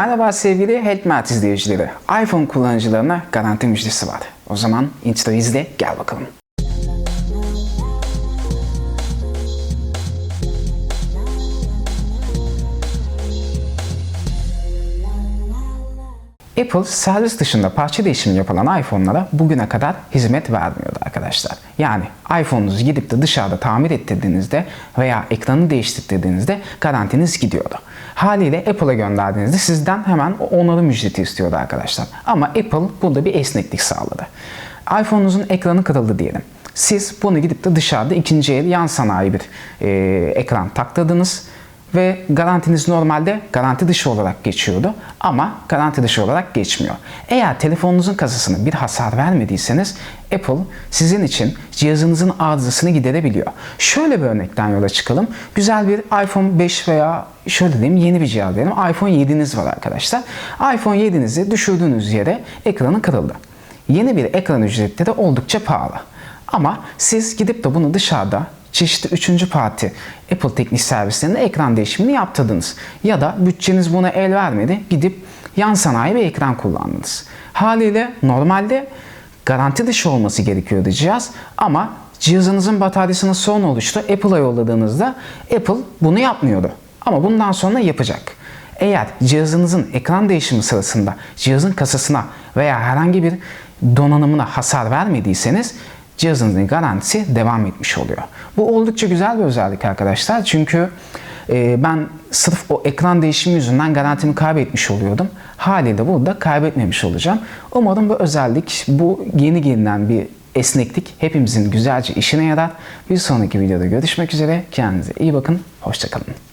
Merhaba sevgili Helpmat izleyicileri. iPhone kullanıcılarına garanti müjdesi var. O zaman intro izle gel bakalım. Apple servis dışında parça değişimi yapılan iPhone'lara bugüne kadar hizmet vermiyordu arkadaşlar. Yani iPhone'unuzu gidip de dışarıda tamir ettirdiğinizde veya ekranı değiştirdiğinizde garantiniz gidiyordu. Haliyle Apple'a gönderdiğinizde sizden hemen onarım ücreti istiyordu arkadaşlar. Ama Apple burada bir esneklik sağladı. iPhone'unuzun ekranı kırıldı diyelim. Siz bunu gidip de dışarıda ikinci el yan sanayi bir e, ekran taktırdınız ve garantiniz normalde garanti dışı olarak geçiyordu ama garanti dışı olarak geçmiyor. Eğer telefonunuzun kasasına bir hasar vermediyseniz Apple sizin için cihazınızın arızasını giderebiliyor. Şöyle bir örnekten yola çıkalım. Güzel bir iPhone 5 veya şöyle diyeyim yeni bir cihaz diyelim. iPhone 7'niz var arkadaşlar. iPhone 7'nizi düşürdüğünüz yere ekranı kırıldı. Yeni bir ekran ücretleri oldukça pahalı. Ama siz gidip de bunu dışarıda çeşitli üçüncü parti Apple teknik servislerinde ekran değişimini yaptırdınız. Ya da bütçeniz buna el vermedi gidip yan sanayi bir ekran kullandınız. Haliyle normalde garanti dışı olması gerekiyordu cihaz ama cihazınızın bataryasının sorun oluştu. Apple'a yolladığınızda Apple bunu yapmıyordu. Ama bundan sonra yapacak. Eğer cihazınızın ekran değişimi sırasında cihazın kasasına veya herhangi bir donanımına hasar vermediyseniz cihazınızın garantisi devam etmiş oluyor. Bu oldukça güzel bir özellik arkadaşlar. Çünkü e, ben sırf o ekran değişimi yüzünden garantimi kaybetmiş oluyordum. Haliyle burada kaybetmemiş olacağım. Umarım bu özellik, bu yeni gelinen bir esneklik hepimizin güzelce işine yarar. Bir sonraki videoda görüşmek üzere. Kendinize iyi bakın. Hoşçakalın.